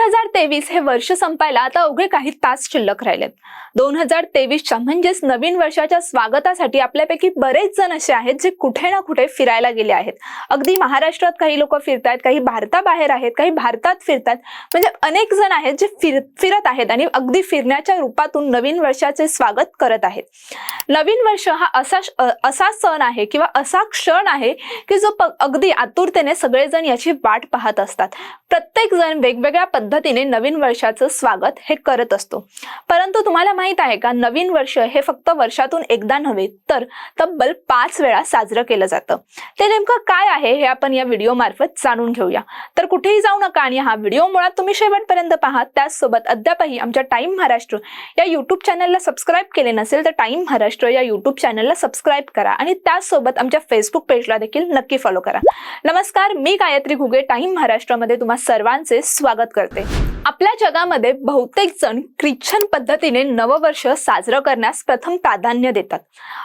हजार तेवीस हे वर्ष संपायला आता अवघे काही तास शिल्लक राहिलेत. दोन हजार तेवीसच्या म्हणजेच नवीन वर्षाच्या स्वागतासाठी आपल्यापैकी बरेच जण असे आहेत जे कुठे ना कुठे फिरायला गेले आहेत. अगदी महाराष्ट्रात काही लोक फिरतायत काही भारताबाहेर आहेत काही भारतात फिरतात म्हणजे अनेक जण आहेत जे फिर फिरत आहेत आणि अगदी फिरण्याच्या रूपातून नवीन वर्षाचे स्वागत करत आहेत. नवीन वर्ष हा असा असा सण आहे किंवा असा क्षण आहे की जो अगदी आतुरतेने सगळेजण याची वाट पाहत असतात. प्रत्येक जण वेगवेगळ्या पद्धतीने नवीन वर्षाचं स्वागत हे करत असतो. परंतु तुम्हाला माहीत आहे का नवीन वर्ष हे फक्त वर्षातून एकदा नव्हे तर तब्बल पाच वेळा साजरं केलं जातं. ते नेमकं काय आहे हे आपण या व्हिडिओ मार्फत जाणून घेऊया. तर कुठेही जाऊ नका आणि हा व्हिडिओ मुळात तुम्ही शेवटपर्यंत पहा. त्याचसोबत अद्यापही आमच्या टाइम महाराष्ट्र या युट्यूब चॅनलला सबस्क्राईब केले नसेल तर टाइम महाराष्ट्र या युट्यूब चॅनलला सबस्क्राईब करा आणि त्याचसोबत आमच्या फेसबुक पेजला देखील नक्की फॉलो करा. नमस्कार मी गायत्री घुगे. टाइम महाराष्ट्रामध्ये तुम्हा सर्वांचे स्वागत करते. शकते आपल्या जगामध्ये बहुतेक जण ख्रिश्चन पद्धतीने नववर्ष साजरं करण्यास प्रथम प्राधान्य देतात.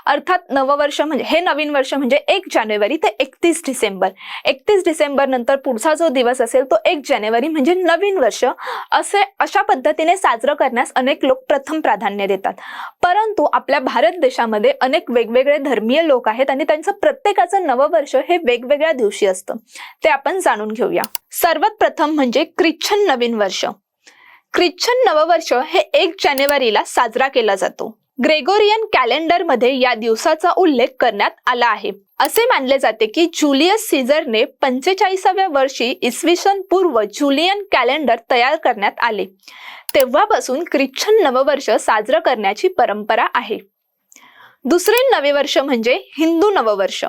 अर्थात नववर्ष म्हणजे हे नवीन वर्ष म्हणजे एक जानेवारी ते एकतीस डिसेंबर. एकतीस डिसेंबर नंतर पुढचा जो दिवस असेल तो एक जानेवारी म्हणजे नवीन वर्ष. असे अशा पद्धतीने साजरं करण्यास अनेक लोक प्रथम प्राधान्य देतात. परंतु आपल्या भारत देशामध्ये अनेक वेगवेगळे धर्मीय लोक आहेत आणि त्यांचं प्रत्येकाचं नववर्ष हे वेगवेगळ्या दिवशी असतं. ते आपण जाणून घेऊया. सर्वात प्रथम म्हणजे ख्रिश्चन नवीन वर्ष. ख्रिश्चन नववर्ष हे एक जानेवारीला साजरा केला जातो. ग्रेगोरियन कॅलेंडरमध्ये या दिवसाचा उल्लेख करण्यात आला आहे. असे मानले जाते की जुलियस सीझरने पंचेचाळीसाव्या वर्षी इसवी सन पूर्व जुलियन कॅलेंडर तयार करण्यात आले. तेव्हापासून ख्रिश्चन नववर्ष साजरं करण्याची परंपरा आहे. दुसरे नवे वर्ष म्हणजे हिंदू नववर्ष.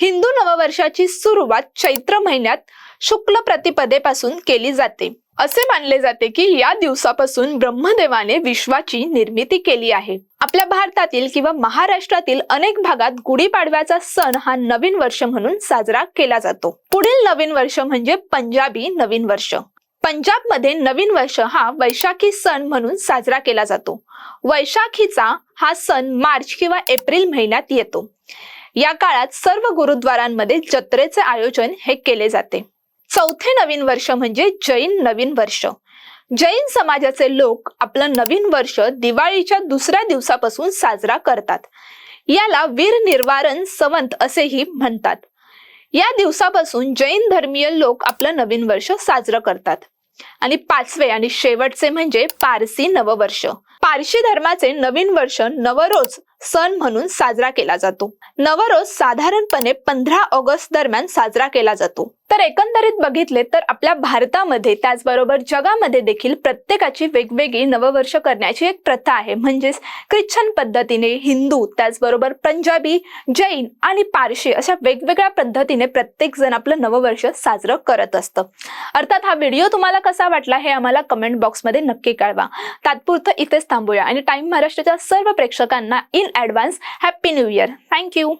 हिंदू नववर्षाची सुरुवात चैत्र महिन्यात शुक्ल प्रतिपदेपासून केली जाते. असे मानले जाते की या दिवसापासून ब्रह्मदेवाने विश्वाची निर्मिती केली आहे. आपल्या भारतातील किंवा महाराष्ट्रातील अनेक भागात गुढीपाडव्याचा सण हा नवीन वर्ष म्हणून साजरा केला जातो. पुढील नवीन वर्ष म्हणजे पंजाबी नवीन वर्ष. पंजाबमध्ये नवीन वर्ष हा वैशाखी सण म्हणून साजरा केला जातो. वैशाखीचा हा सण मार्च किंवा एप्रिल महिन्यात येतो. या काळात सर्व गुरुद्वारांमध्ये जत्रेचे आयोजन हे केले जाते. चौथे नवीन वर्ष म्हणजे जैन नवीन वर्ष. जैन समाजाचे लोक आपलं नवीन वर्ष दिवाळीच्या दुसऱ्या दिवसापासून साजरा करतात. याला वीर निर्वारण संवंत असेही म्हणतात. या दिवसापासून जैन धर्मीय लोक आपलं नवीन वर्ष साजरं करतात. आणि पाचवे आणि शेवटचे म्हणजे पारसी नववर्ष. पारशी धर्माचे नवीन वर्ष नवरोज सण म्हणून साजरा केला जातो. नवरोज साधारणपणे पंधरा ऑगस्ट दरम्यान साजरा केला जातो. तर एकंदरीत बघितले तर आपल्या भारतामध्ये त्याचबरोबर जगामध्ये देखील प्रत्येकाची वेगवेगळी नववर्ष करण्याची एक प्रथा आहे. म्हणजेच ख्रिश्चन पद्धतीने हिंदू त्याचबरोबर पंजाबी जैन आणि पारशी अशा वेगवेगळ्या पद्धतीने प्रत्येक जण आपलं नववर्ष साजरं करत असतं. अर्थात हा व्हिडिओ तुम्हाला कसा वाटला हे आम्हाला कमेंट बॉक्समध्ये नक्की कळवा. तात्पुरतं इथेच थांबूया आणि टाइम महाराष्ट्राच्या सर्व प्रेक्षकांना in advance happy new year. Thank you.